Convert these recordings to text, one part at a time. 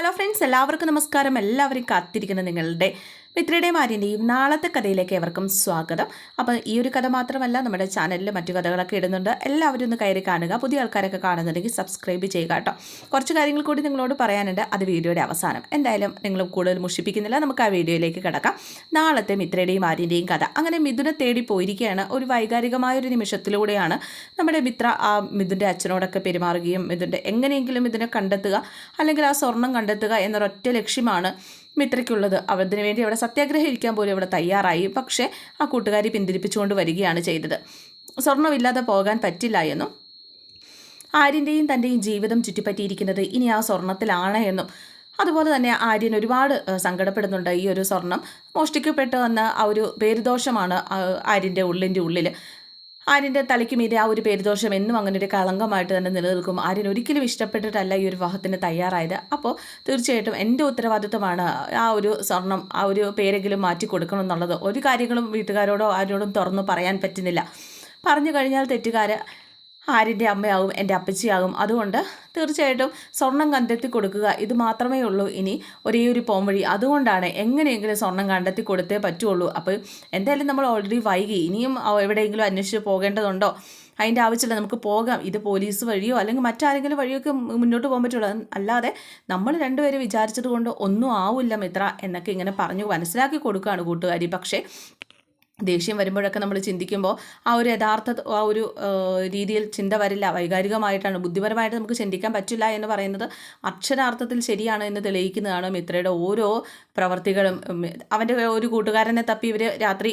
Hello friends എല്ലാവർക്കും നമസ്കാരം. എല്ലാവരും കാത്തിരിക്കുന്ന നിങ്ങളുടെ മിത്രയുടെയും ആര്യന്റെയും നാളത്തെ കഥയിലേക്ക് എവർക്കും സ്വാഗതം. അപ്പോൾ ഈ ഒരു കഥ മാത്രമല്ല നമ്മുടെ ചാനലിൽ മറ്റു കഥകളൊക്കെ ഇടുന്നുണ്ട്. എല്ലാവരും ഒന്ന് കയറി കാണുക. പുതിയ ആൾക്കാരൊക്കെ കാണുന്നുണ്ടെങ്കിൽ സബ്സ്ക്രൈബ് ചെയ്യുക കേട്ടോ. കുറച്ച് കാര്യങ്ങൾ കൂടി നിങ്ങളോട് പറയാനുണ്ട്. അത് വീഡിയോയുടെ അവസാനം. എന്തായാലും നിങ്ങൾ കൂടുതൽ മുഷിപ്പിക്കുന്നില്ല. നമുക്ക് ആ വീഡിയോയിലേക്ക് കിടക്കാം. നാളത്തെ മിത്രയുടെയും ആര്യന്റെയും കഥ. അങ്ങനെ മിഥുനെ തേടി പോയിരിക്കുകയാണ്. ഒരു വൈകാരികമായ ഒരു നിമിഷത്തിലൂടെയാണ് നമ്മുടെ മിത്ര ആ മിഥുന്റെ അച്ഛനോടൊക്കെ പെരുമാറുകയും മിഥുന്റെ എങ്ങനെയെങ്കിലും ഇതിനെ കണ്ടെത്തുക അല്ലെങ്കിൽ ആ സ്വർണം കണ്ടെത്തുക എന്നൊരൊറ്റ ലക്ഷ്യമാണ് മിത്രയ്ക്കുള്ളത്. അവതിനു വേണ്ടി അവിടെ സത്യാഗ്രഹം ഇരിക്കാൻ പോലും അവിടെ തയ്യാറായി. പക്ഷേ ആ കൂട്ടുകാരി പിന്തിരിപ്പിച്ചുകൊണ്ട് വരികയാണ് ചെയ്തത്. സ്വർണമില്ലാതെ പോകാൻ പറ്റില്ല എന്നും ആര്യന്റെയും തന്റെയും ജീവിതം ചുറ്റിപ്പറ്റിയിരിക്കുന്നത് ഇനി ആ സ്വർണത്തിലാണ് എന്നും. അതുപോലെ തന്നെ ആര്യൻ ഒരുപാട് സങ്കടപ്പെടുന്നുണ്ട്. ഈ ഒരു സ്വർണം മോഷ്ടിക്കപ്പെട്ടു വന്ന ആ ഒരു പേരുദോഷമാണ് ആര്യന്റെ ഉള്ളിന്റെ ഉള്ളിൽ ആര്യന്റെ തലയ്ക്ക് മീതെ ആ ഒരു പേരുദോഷം എന്നും അങ്ങനെ ഒരു കളങ്കമായിട്ട് തന്നെ നിലനിൽക്കും. ആര്യൻ ഒരിക്കലും ഇഷ്ടപ്പെട്ടിട്ടല്ല ഈ ഒരു വിവാഹത്തിന് തയ്യാറായത്. അപ്പോൾ തീർച്ചയായിട്ടും എന്റെ ഉത്തരവാദിത്വമാണ് ആ ഒരു സ്വർണം ആ ഒരു പേരെങ്കിലും മാറ്റി കൊടുക്കണം എന്നുള്ളത്. ഒരു കാര്യങ്ങളും വീട്ടുകാരോടോ ആരോടും തുറന്നു പറയാൻ പറ്റുന്നില്ല. പറഞ്ഞു കഴിഞ്ഞാൽ തെറ്റുകാർ ആര്യന്റെ അമ്മയാകും എന്റെ അപ്പച്ചിയാകും അതുകൊണ്ട് തീർച്ചയായിട്ടും സ്വർണം കണ്ടെത്തി കൊടുക്കുക ഇത് മാത്രമേ ഉള്ളൂ ഇനി ഒരേ ഒരു പോംവഴി അതുകൊണ്ടാണ് എങ്ങനെയെങ്കിലും സ്വർണം കണ്ടെത്തി കൊടുത്തേ പറ്റുള്ളൂ. അപ്പോൾ എന്തായാലും നമ്മൾ ഓൾറെഡി വൈകി. ഇനിയും എവിടെയെങ്കിലും അന്വേഷിച്ച് പോകേണ്ടതുണ്ടോ? അതിന്റെ ആവശ്യമില്ല. നമുക്ക് പോകാം. ഇത് പോലീസ് വഴിയോ അല്ലെങ്കിൽ മറ്റാരെങ്കിലും വഴിയൊക്കെ മുന്നോട്ട് പോകാൻ പറ്റുള്ളൂ. അല്ലാതെ നമ്മൾ രണ്ടുപേരും വിചാരിച്ചത് കൊണ്ട് ഒന്നും ആവില്ല മിത്ര എന്നൊക്കെ ഇങ്ങനെ പറഞ്ഞു മനസ്സിലാക്കി കൊടുക്കുകയാണ് കൂട്ടുകാരി. പക്ഷേ ദേഷ്യം വരുമ്പോഴൊക്കെ നമ്മൾ ചിന്തിക്കുമ്പോൾ ആ ഒരു യഥാർത്ഥ ആ ഒരു രീതിയിൽ ചിന്ത വരില്ല. വൈകാരികമായിട്ടാണ് ബുദ്ധിപരമായിട്ട് നമുക്ക് ചിന്തിക്കാൻ പറ്റില്ല എന്ന് പറയുന്നത് അക്ഷരാർത്ഥത്തിൽ ശരിയാണ് എന്ന് തെളിയിക്കുന്നതാണ് മിത്രയുടെ ഓരോ പ്രവർത്തികളും. അവന്റെ ഒരു കൂട്ടുകാരനെ തപ്പി ഇവർ രാത്രി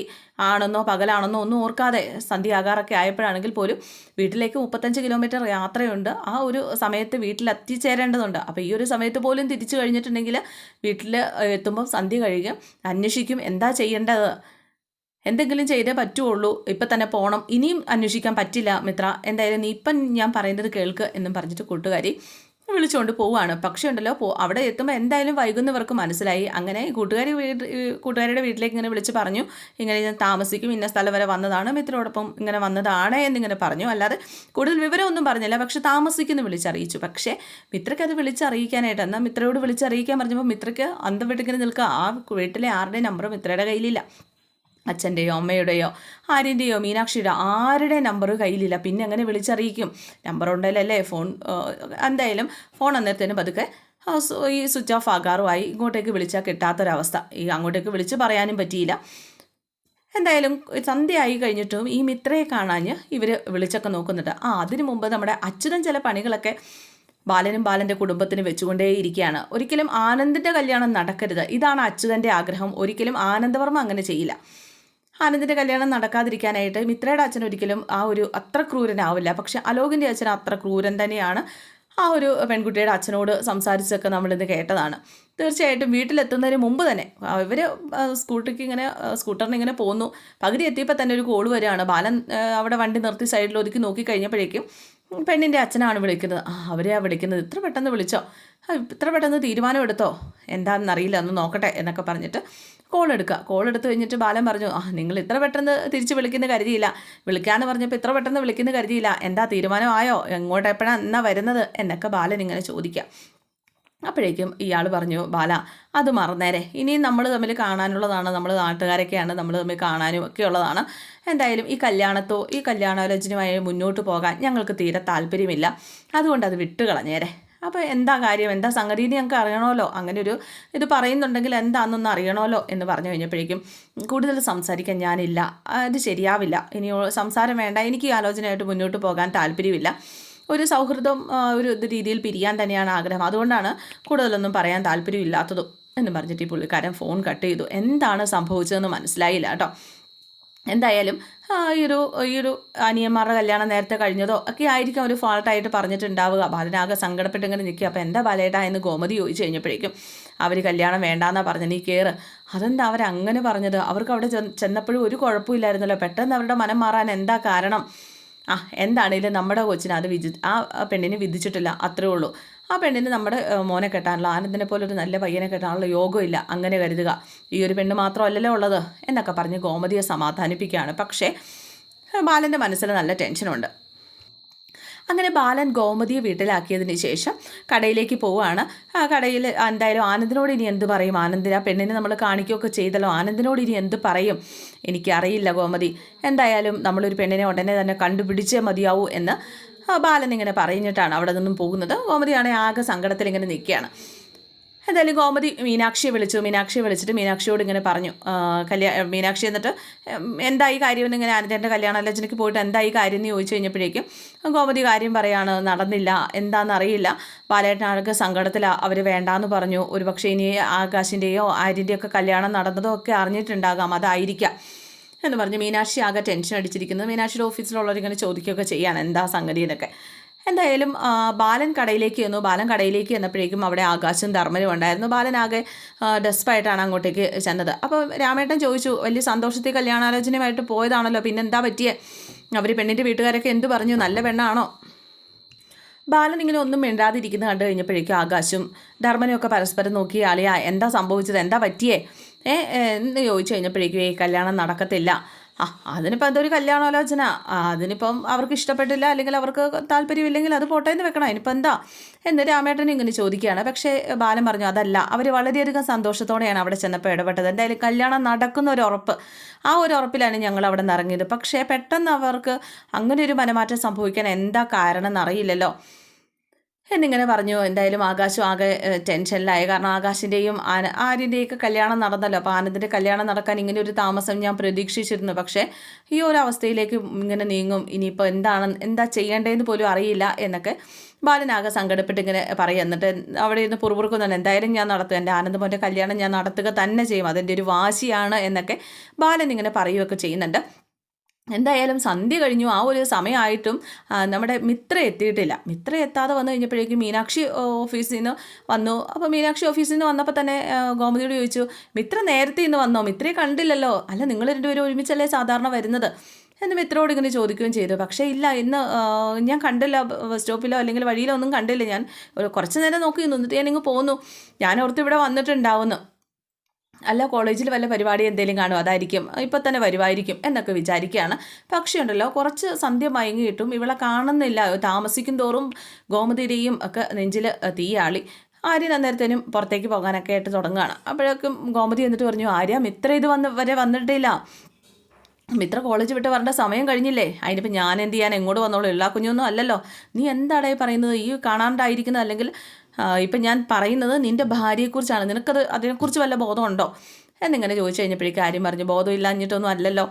ആണെന്നോ പകലാണെന്നോ ഒന്നും ഓർക്കാതെ സന്ധ്യയാകാറൊക്കെ ആയപ്പോഴാണെങ്കിൽ പോലും വീട്ടിലേക്ക് മുപ്പത്തഞ്ച് കിലോമീറ്റർ യാത്രയുണ്ട്. ആ ഒരു സമയത്ത് വീട്ടിൽ എത്തിച്ചേരേണ്ടതുണ്ട് അപ്പോൾ ഈ ഒരു സമയത്ത് പോലും തിരിച്ചു കഴിഞ്ഞിട്ടുണ്ടെങ്കിൽ വീട്ടിൽ എത്തുമ്പോൾ സന്ധ്യ കഴിയും അന്വേഷിക്കും എന്താ ചെയ്യേണ്ടത്? എന്തെങ്കിലും ചെയ്തേ പറ്റുള്ളൂ. ഇപ്പം തന്നെ പോകണം ഇനിയും അന്വേഷിക്കാൻ പറ്റില്ല മിത്ര. എന്തായാലും നീ ഇപ്പം ഞാൻ പറയുന്നത് കേൾക്ക് എന്നും പറഞ്ഞിട്ട് കൂട്ടുകാരി വിളിച്ചുകൊണ്ട് പോവുകയാണ്. പക്ഷേ ഉണ്ടല്ലോ പോ അവിടെ എത്തുമ്പോൾ എന്തായാലും വൈകുന്നവർക്ക് മനസ്സിലായി. അങ്ങനെ കൂട്ടുകാരി വീട് കൂട്ടുകാരിയുടെ വീട്ടിലേക്ക് ഇങ്ങനെ വിളിച്ച് പറഞ്ഞു. ഇങ്ങനെ ഞാൻ താമസിക്കും ഇന്ന സ്ഥലം വരെ വന്നതാണ് മിത്രയോടൊപ്പം ഇങ്ങനെ വന്നതാണ് എന്നിങ്ങനെ പറഞ്ഞു. അല്ലാതെ കൂടുതൽ വിവരമൊന്നും പറഞ്ഞില്ല. പക്ഷെ താമസിക്കുന്നു വിളിച്ചറിയിച്ചു. പക്ഷേ മിത്രയ്ക്ക് അത് വിളിച്ചറിയിക്കാനായിട്ട് എന്നാൽ മിത്രയോട് വിളിച്ചറിയിക്കാൻ പറഞ്ഞപ്പോൾ മിത്രയ്ക്ക് അന്തം ഇങ്ങനെ നിൽക്കുക. ആ വീട്ടിലെ ആരുടെ നമ്പറും മിത്രയുടെ കയ്യിലില്ല. അച്ഛന്റെയോ അമ്മയുടെയോ ആര്യന്റെയോ മീനാക്ഷിയുടെ ആരുടെ നമ്പർ കയ്യിലില്ല. പിന്നെ എങ്ങനെ വിളിച്ചറിയിക്കും? നമ്പർ ഉണ്ടല്ലേ ഫോൺ എന്തായാലും ഫോൺ അന്നേരത്തേനും പതുക്കെ ഈ സ്വിച്ച് ഓഫ് ആകാറുമായി ഇങ്ങോട്ടേക്ക് വിളിച്ചാൽ കിട്ടാത്തൊരവസ്ഥ. ഈ അങ്ങോട്ടേക്ക് വിളിച്ച് പറയാനും പറ്റിയില്ല. എന്തായാലും സന്ധ്യയായി കഴിഞ്ഞിട്ടും ഈ മിത്രയെ കാണാഞ്ഞ് ഇവർ വിളിച്ചൊക്കെ നോക്കുന്നുണ്ട്. ആ അതിനു മുമ്പ് നമ്മുടെ അച്യുതൻ ചില പണികളൊക്കെ ബാലനും ബാലന്റെ കുടുംബത്തിന് വെച്ചുകൊണ്ടേ വെച്ചുകൊണ്ടേയിരിക്കുകയാണ്. ഒരിക്കലും ആനന്ദിന്റെ കല്യാണം നടക്കരുത്. ഇതാണ് അച്യുതന്റെ ആഗ്രഹം. ഒരിക്കലും ആനന്ദവർമ്മ അങ്ങനെ ചെയ്യില്ല. ആനന്ദിന്റെ കല്യാണം നടക്കാതിരിക്കാനായിട്ട് മിത്രയുടെ അച്ഛൻ ഒരിക്കലും ആ ഒരു അത്ര ക്രൂരനാവില്ല. പക്ഷെ അലോകിന്റെ അച്ഛൻ അത്ര ക്രൂരൻ തന്നെയാണ് ആ ഒരു പെൺകുട്ടിയുടെ അച്ഛനോട് സംസാരിച്ചൊക്കെ നമ്മളിത് കേട്ടതാണ്. തീർച്ചയായിട്ടും വീട്ടിലെത്തുന്നതിന് മുമ്പ് തന്നെ ഇവർ സ്കൂട്ടറിക്ക് ഇങ്ങനെ സ്കൂട്ടറിന് ഇങ്ങനെ പോന്നു. പകുതി എത്തിയപ്പോൾ തന്നെ ഒരു കോൾ വരികയാണ്. ബാലൻ അവിടെ വണ്ടി നിർത്തി സൈഡിൽ ഒതുക്കി നോക്കി കഴിഞ്ഞപ്പോഴേക്കും പെണ്ണിന്റെ അച്ഛനാണ് വിളിക്കുന്നത്. ആ അവരെയാണ് വിളിക്കുന്നത് ഇത്ര പെട്ടെന്ന് വിളിച്ചോ? ഇത്ര പെട്ടെന്ന് തീരുമാനമെടുത്തോ എന്താണെന്നറിയില്ല ഒന്ന് നോക്കട്ടെ എന്നൊക്കെ പറഞ്ഞിട്ട് കോൾ എടുക്കുക കോൾ എടുത്തു കഴിഞ്ഞിട്ട് ബാലൻ പറഞ്ഞു ആ നിങ്ങൾ ഇത്ര പെട്ടെന്ന് തിരിച്ച് വിളിക്കുന്ന കരുതിയില്ല. വിളിക്കാന്ന് പറഞ്ഞപ്പോൾ ഇത്ര പെട്ടെന്ന് വിളിക്കുന്ന കരുതിയില്ല. എന്താ തീരുമാനമായോ എങ്ങോട്ട് എപ്പോഴാണ് എന്നാ വരുന്നത്? എന്നൊക്കെ ബാലൻ ഇങ്ങനെ ചോദിക്കുക അപ്പോഴേക്കും ഇയാൾ പറഞ്ഞു ബാല അത് മറന്നേരെ. ഇനിയും നമ്മൾ തമ്മിൽ കാണാനുള്ളതാണ്. നമ്മൾ നാട്ടുകാരൊക്കെയാണ്. നമ്മൾ തമ്മിൽ കാണാനും ഒക്കെ ഉള്ളതാണ്. എന്തായാലും ഈ കല്യാണത്തോ ഈ കല്യാണാലോചനയുമായി മുന്നോട്ട് പോകാൻ ഞങ്ങൾക്ക് തീരെ താല്പര്യമില്ല. അതുകൊണ്ട് അത് വിട്ടുകളഞ്ഞേരെ. അപ്പോൾ എന്താ കാര്യം? എന്താ സംഗതി എന്ന് ഞങ്ങൾക്ക് അറിയണമല്ലോ. അങ്ങനെ ഒരു ഇത് പറയുന്നുണ്ടെങ്കിൽ എന്താണെന്നൊന്ന് അറിയണമല്ലോ എന്ന് പറഞ്ഞു കഴിഞ്ഞപ്പോഴേക്കും കൂടുതൽ സംസാരിക്കാൻ ഞാനില്ല. അത് ശരിയാവില്ല. ഇനി സംസാരം വേണ്ട. എനിക്ക് ആലോചനയായിട്ട് മുന്നോട്ട് പോകാൻ താല്പര്യമില്ല. ഒരു സൗഹൃദം ഒരു രീതിയിൽ പിരിയാൻ തന്നെയാണ് ആഗ്രഹം. അതുകൊണ്ടാണ് കൂടുതലൊന്നും പറയാൻ താല്പര്യമില്ലാത്തതും എന്ന് പറഞ്ഞിട്ട് ഈ പുള്ളിക്കാരൻ ഫോൺ കട്ട് ചെയ്തു. എന്താണ് സംഭവിച്ചതെന്ന് മനസ്സിലായില്ല കേട്ടോ. എന്തായാലും ഈ ഒരു ഈ ഒരു അനിയന്മാരുടെ കല്യാണം നേരത്തെ കഴിഞ്ഞതോ ഒക്കെ ആയിരിക്കും ഒരു ഫാൾട്ടായിട്ട് പറഞ്ഞിട്ടുണ്ടാവുക. ബാലനാകെ സങ്കടപ്പെട്ട് ഇങ്ങനെ നിൽക്കുക. അപ്പോൾ എന്താ ബാലേട്ടാ എന്ന് ഗോമതി ചോദിച്ചു കഴിഞ്ഞപ്പോഴേക്കും അവർ കല്യാണം വേണ്ടാന്നാ പറഞ്ഞത് നീ കയറ് അതെന്താ അവരങ്ങനെ പറഞ്ഞത്? അവർക്ക് അവിടെ ചെന്ന് ചെന്നപ്പോഴും ഒരു കുഴപ്പമില്ലായിരുന്നല്ലോ. പെട്ടെന്ന് അവരുടെ മനം മാറാൻ എന്താ കാരണം? ആ എന്താണേലും നമ്മുടെ കൊച്ചിന് അത് വിധി ആ പെണ്ണിന് വിധിച്ചിട്ടില്ല. അത്രേ ഉള്ളൂ. ആ പെണ്ണിന് നമ്മുടെ മോനെ കെട്ടാനുള്ള ആനന്ദിനെ പോലെ ഒരു നല്ല പയ്യനെ കെട്ടാനുള്ള യോഗമില്ല. അങ്ങനെ കരുതുക. ഈ ഒരു പെണ്ണ് മാത്രമല്ലല്ലോ ഉള്ളത് എന്നൊക്കെ പറഞ്ഞ് ഗോമതിയെ സമാധാനിപ്പിക്കുകയാണ്. പക്ഷേ ബാലന്റെ മനസ്സിൽ നല്ല ടെൻഷനുണ്ട്. അങ്ങനെ ബാലൻ ഗോമതിയെ വീട്ടിലാക്കിയതിന് ശേഷം കടയിലേക്ക് പോവുകയാണ്. ആ കടയിൽ എന്തായാലും ആനന്ദിനോട് ഇനി എന്ത് പറയും? ആനന്ദിന് ആ പെണ്ണിനെ നമ്മൾ കാണിക്കുകയൊക്കെ ചെയ്തല്ലോ. ആനന്ദിനോട് ഇനി എന്ത് പറയും? എനിക്കറിയില്ല ഗോമതി. എന്തായാലും നമ്മളൊരു പെണ്ണിനെ ഉടനെ തന്നെ കണ്ടുപിടിച്ചേ മതിയാവൂ എന്ന് ബാലൻ ഇങ്ങനെ പറഞ്ഞിട്ടാണ് അവിടെ നിന്നും പോകുന്നത്. ഗോമതിയാണെങ്കിൽ ആകെ സങ്കടത്തിൽ ഇങ്ങനെ നിൽക്കുകയാണ്. എന്തായാലും ഗോമതി മീനാക്ഷിയെ വിളിച്ചു. മീനാക്ഷിയെ വിളിച്ചിട്ട് മീനാക്ഷിയോട് ഇങ്ങനെ പറഞ്ഞു. കല്യാ മീനാക്ഷി എന്നിട്ട് എന്തായി കാര്യം ഇങ്ങനെ അനിതന്റെ കല്യാണ ആലോചനയ്ക്ക് പോയിട്ട് എന്തായി കാര്യം എന്ന് ചോദിച്ചു കഴിഞ്ഞപ്പോഴേക്കും ഗോമതി കാര്യം പറയാണ് നടന്നില്ല. എന്താണെന്നറിയില്ല ബാലേട്ടനാൾക്ക് സങ്കടത്തിലാണ് അവർ വേണ്ടാന്ന് പറഞ്ഞു. ഒരുപക്ഷെ ഇനി ആകാശിന്റെയോ ആര്യന്റെയോ ഒക്കെ കല്യാണം നടന്നതോ ഒക്കെ അറിഞ്ഞിട്ടുണ്ടാകാം. അതായിരിക്കാം. എന്ന് പറഞ്ഞ് മീനാക്ഷി ആകെ ടെൻഷൻ അടിച്ചിരിക്കുന്നത് മീനാക്ഷിയുടെ ഓഫീസിലുള്ളവരിങ്ങനെ ചോദിക്കുകയൊക്കെ ചെയ്യാണ്. എന്താ സംഗതി എന്നൊക്കെ. എന്തായാലും ബാലൻ കടയിലേക്ക് വന്നു ബാലൻ കടയിലേക്ക് വന്നപ്പോഴേക്കും അവിടെ ആകാശം ധർമ്മനും ഉണ്ടായിരുന്നു. ബാലൻ ആകെ ഡെസ്പായിട്ടാണ് അങ്ങോട്ടേക്ക് ചെന്നത്. അപ്പോൾ രാമേട്ടൻ ചോദിച്ചു വലിയ സന്തോഷത്തിൽ കല്യാണാലോചനയുമായിട്ട് പോയതാണല്ലോ. പിന്നെ എന്താ പറ്റിയേ? അവർ പെണ്ണിന്റെ വീട്ടുകാരൊക്കെ എന്ത് പറഞ്ഞു? നല്ല പെണ്ണാണോ? ബാലൻ ഇങ്ങനെ ഒന്നും മിണ്ടാതിരിക്കുന്നത് കണ്ടു കഴിഞ്ഞപ്പോഴേക്കും ആകാശും ധർമ്മനെയൊക്കെ പരസ്പരം നോക്കി അളിയാ എന്താ സംഭവിച്ചത്? എന്താ പറ്റിയേ? എന്ന് ചോദിച്ചു കഴിഞ്ഞപ്പോഴേക്കും ഈ കല്യാണം നടക്കത്തില്ല. ആ അതിനിപ്പോൾ അതൊരു കല്യാണാലോചന. അതിനിപ്പം അവർക്ക് ഇഷ്ടപ്പെട്ടില്ല അല്ലെങ്കിൽ അവർക്ക് താല്പര്യമില്ലെങ്കിൽ അത് പോട്ടെ എന്ന് വെക്കണം. ഇനിയിപ്പോൾ എന്താ? എന്ന് രാമേട്ടൻ ഇങ്ങനെ ചോദിക്കുകയാണ്. പക്ഷേ ബാലൻ പറഞ്ഞു അതല്ല അവർ വളരെയധികം സന്തോഷത്തോടെയാണ് അവിടെ ചെന്നപ്പോൾ ഇടപെട്ടത്. എന്തായാലും കല്യാണം നടക്കുന്ന ഒരു ഉറപ്പ്. ആ ഒരു ഉറപ്പിലാണ് ഞങ്ങൾ അവിടെ നിന്ന് ഇറങ്ങിയത് പക്ഷേ പെട്ടെന്ന് അവർക്ക് അങ്ങനെ ഒരു മനമാറ്റം സംഭവിക്കാൻ എന്താ കാരണം എന്നറിയില്ലല്ലോ എന്നിങ്ങനെ പറഞ്ഞു എന്തായാലും ആകാശം ആകെ ടെൻഷനിലായി. കാരണം ആകാശിന്റെയും ആന ആര്യന്റെയൊക്കെ കല്യാണം നടന്നല്ലോ. അപ്പോൾ ആനന്ദിന്റെ കല്യാണം നടക്കാൻ ഇങ്ങനെ ഒരു താമസം ഞാൻ പ്രതീക്ഷിച്ചിരുന്നു. പക്ഷേ ഈ ഒരു അവസ്ഥയിലേക്ക് ഇങ്ങനെ നീങ്ങും. ഇനിയിപ്പോൾ എന്താണ് എന്താ ചെയ്യേണ്ടതെന്ന് പോലും അറിയില്ല എന്നൊക്കെ ബാലനാകെ സങ്കടപ്പെട്ട് ഇങ്ങനെ പറയും. എന്നിട്ട് അവിടെ ഇരുന്ന് പുറപുറുക്കുന്നുണ്ട് എന്തായാലും ഞാൻ നടത്തും. എന്റെ ആനന്ദമോന്റെ കല്യാണം ഞാൻ നടത്തുക തന്നെ ചെയ്യും. അതെന്റെ ഒരു വാശിയാണ് എന്നൊക്കെ ബാലൻ ഇങ്ങനെ പറയുകയൊക്കെ ചെയ്യുന്നുണ്ട്. എന്തായാലും സന്ധ്യ കഴിഞ്ഞു. ആ ഒരു സമയമായിട്ടും നമ്മുടെ മിത്ര എത്തിയിട്ടില്ല. മിത്ര എത്താതെ വന്നു കഴിഞ്ഞപ്പോഴേക്കും മീനാക്ഷി ഓഫീസിൽ നിന്ന് വന്നു. അപ്പോൾ മീനാക്ഷി ഓഫീസിൽ നിന്ന് വന്നപ്പോൾ തന്നെ ഗോമതിയോട് ചോദിച്ചു മിത്ര നേരത്തെ ഇന്ന് വന്നോ? മിത്രയെ കണ്ടില്ലല്ലോ. അല്ല നിങ്ങൾ രണ്ടുപേരും ഒരുമിച്ചല്ലേ സാധാരണ വരുന്നത്? എന്ന് മിത്രയോട് ഇങ്ങനെ ചോദിക്കുകയും ചെയ്തു. പക്ഷേ ഇല്ല ഇന്ന് ഞാൻ കണ്ടില്ല. ബസ് സ്റ്റോപ്പിലോ അല്ലെങ്കിൽ വഴിയിലോ ഒന്നും കണ്ടില്ല ഞാൻ. കുറച്ച് നേരം നോക്കി നിന്നിട്ട് ഞാൻ ഇങ്ങ് പോന്നു. ഞാൻ ഓർത്ത് ഇവിടെ വന്നിട്ടുണ്ടാവുന്നു. അല്ല കോളേജിൽ വല്ല പരിപാടി എന്തെങ്കിലും കാണും അതായിരിക്കും. ഇപ്പം തന്നെ വരുമായിരിക്കും എന്നൊക്കെ വിചാരിക്കുകയാണ് പക്ഷേ ഉണ്ടല്ലോ കുറച്ച് സന്ധ്യ മയങ്ങിയിട്ടും ഇവളെ കാണുന്നില്ല. താമസിക്കും തോറും ഗോമതിയുടെയും ഒക്കെ നെഞ്ചിൽ തീയാളി. ആര്യൻ അന്നേരത്തേനും പുറത്തേക്ക് പോകാനൊക്കെ ആയിട്ട് തുടങ്ങുകയാണ്. അപ്പോഴേക്കും ഗോമതി എന്നിട്ട് പറഞ്ഞു ആര്യ മിത്ര ഇത് വന്ന് വരെ വന്നിട്ടില്ല. മിത്ര കോളേജ് വിട്ട് വരേണ്ട സമയം കഴിഞ്ഞില്ലേ? അതിനിപ്പോൾ ഞാൻ എന്ത് ചെയ്യാൻ? എങ്ങോട്ട് വന്നോളൂ? എല്ലാ കുഞ്ഞൊന്നും അല്ലല്ലോ. നീ എന്താടേ പറയുന്നത്? ഈ കാണാണ്ടായിരിക്കുന്നത് അല്ലെങ്കിൽ ഇപ്പം ഞാൻ പറയുന്നത് നിന്റെ ഭാര്യയെക്കുറിച്ചാണ്. നിനക്കത് അതിനെക്കുറിച്ച് വല്ല ബോധമുണ്ടോ? എന്നിങ്ങനെ ചോദിച്ചു കഴിഞ്ഞപ്പോഴേക്കും കാര്യം പറഞ്ഞു ബോധമില്ലാഞ്ഞിട്ടൊന്നും അല്ലല്ലോ.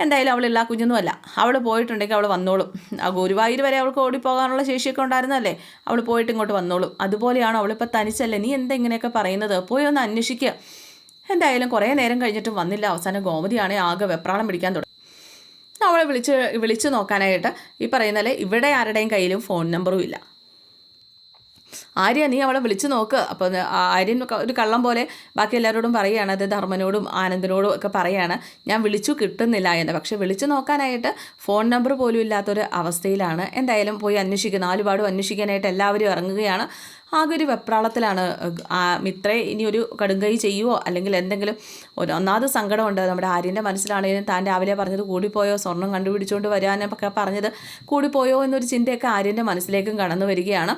എന്തായാലും അവൾ എല്ലാ കുഞ്ഞൊന്നുമല്ല അവൾ പോയിട്ടുണ്ടെങ്കിൽ അവൾ വന്നോളും. ആ ഗുരുവായൂർ വരെ അവൾക്ക് ഓടിപ്പോകാനുള്ള ശേഷിയൊക്കെ ഉണ്ടായിരുന്നല്ലേ? അവൾ പോയിട്ട് ഇങ്ങോട്ട് വന്നോളും. അതുപോലെയാണോ അവളിപ്പോൾ തനിച്ചല്ലേ? നീ എന്താ ഇങ്ങനെയൊക്കെ പറയുന്നത്? പോയി ഒന്ന് അന്വേഷിക്കുക എന്തായാലും കുറേ നേരം കഴിഞ്ഞിട്ടും വന്നില്ല. അവസാനം ഗോമതിയാണെങ്കിൽ ആകെ വെപ്രാളം പിടിക്കാൻ തുടങ്ങി. അവളെ വിളിച്ച് വിളിച്ചു നോക്കാനായിട്ട് ഈ പറയുന്നല്ലേ ഇവിടെ ആരുടെയും കയ്യിലും ഫോൺ നമ്പറും ഇല്ല. ആര്യ നീ അവളെ വിളിച്ചു നോക്ക്. അപ്പോൾ ആര്യൻ ഒരു കള്ളം പോലെ ബാക്കി എല്ലാവരോടും പറയുകയാണ്. അത് ധർമ്മനോടും ആനന്ദനോടും ഒക്കെ പറയുകയാണ്. ഞാൻ വിളിച്ചു കിട്ടുന്നില്ല എന്ന്. പക്ഷേ വിളിച്ചു നോക്കാനായിട്ട് ഫോൺ നമ്പർ പോലും ഇല്ലാത്തൊരു അവസ്ഥയിലാണ്. എന്തായാലും പോയി അന്വേഷിക്കുക നാലുപാടും അന്വേഷിക്കാനായിട്ട് എല്ലാവരും ഇറങ്ങുകയാണ്. ആകെ ഒരു വെപ്രാളത്തിലാണ്. മിത്രയെ ഇനി ഒരു കടുങ്കൈ ചെയ്യുവോ? അല്ലെങ്കിൽ എന്തെങ്കിലും ഒരു ഒന്നാമത് സങ്കടമുണ്ട്. നമ്മുടെ ആര്യന്റെ മനസ്സിലാണെങ്കിലും താൻ രാവിലെ പറഞ്ഞത് കൂടിപ്പോയോ? സ്വർണം കണ്ടുപിടിച്ചുകൊണ്ട് വരാനൊക്കെ പറഞ്ഞത് കൂടിപ്പോയോ എന്നൊരു ചിന്തയൊക്കെ ആര്യന്റെ മനസ്സിലേക്കും കടന്നു വരികയാണ്.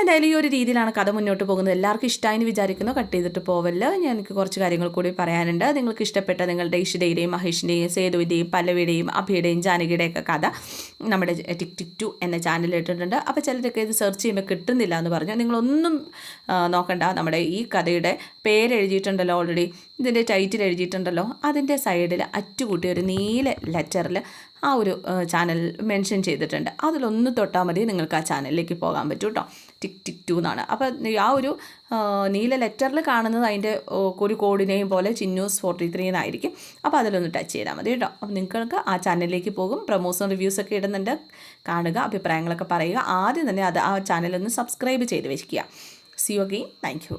എന്തായാലും ഈ ഒരു രീതിയിലാണ് കഥ മുന്നോട്ട് പോകുന്നത്. എല്ലാവർക്കും ഇഷ്ടമായി വിചാരിക്കുന്നു. കട്ട് ചെയ്തിട്ട് പോവല്ല. ഞാൻ എനിക്ക് കുറച്ച് കാര്യങ്ങൾ കൂടി പറയാനുണ്ട്. നിങ്ങൾക്ക് ഇഷ്ടപ്പെട്ട നിങ്ങളുടെ ഇഷിതയുടെയും മഹേഷിന്റെയും സേതുവിന്റെയും പല്ലവിയുടെയും അഭിയുടെയും ജാനകിയുടെയൊക്കെ കഥ നമ്മുടെ ടിക് ടിക് ടു എന്ന ചാനലിൽ ഇട്ടിട്ടുണ്ട്. അപ്പോൾ ചിലരൊക്കെ ഇത് സെർച്ച് ചെയ്യുമ്പോൾ കിട്ടുന്നില്ല എന്ന് പറഞ്ഞു. നിങ്ങളൊന്നും നോക്കണ്ട. നമ്മുടെ ഈ കഥയുടെ പേര് എഴുതിയിട്ടുണ്ടല്ലോ ഓൾറെഡി ഇതിന്റെ ടൈറ്റിൽ എഴുതിയിട്ടുണ്ടല്ലോ. അതിന്റെ സൈഡിൽ അറ്റുകൂട്ടി ഒരു നീല ലെറ്ററിൽ ആ ഒരു ചാനൽ മെൻഷൻ ചെയ്തിട്ടുണ്ട്. അതിലൊന്ന് തൊട്ടാൽ മതി. നിങ്ങൾക്ക് ആ ചാനലിലേക്ക് പോകാൻ പറ്റും കേട്ടോ ടിക് ടിക് ടു എന്നാണ്. അപ്പോൾ ആ ഒരു നീല ലെറ്ററിൽ കാണുന്നത് അതിന്റെ ഒരു കോഡിനെയും പോലെ ചിന്നൂസ് ഫോർട്ടി ത്രീ എന്നായിരിക്കും. അപ്പോൾ അതിലൊന്ന് ടച്ച് ചെയ്താൽ മതി കേട്ടോ. അപ്പോൾ നിങ്ങൾക്ക് ആ ചാനലിലേക്ക് പോകും. പ്രൊമോഷൻ റിവ്യൂസൊക്കെ ഇടുന്നുണ്ട്. കാണുക അഭിപ്രായങ്ങളൊക്കെ പറയുക. ആദ്യം തന്നെ അത് ആ ചാനലൊന്ന് സബ്സ്ക്രൈബ് ചെയ്ത് വെക്കുക. See you again thank you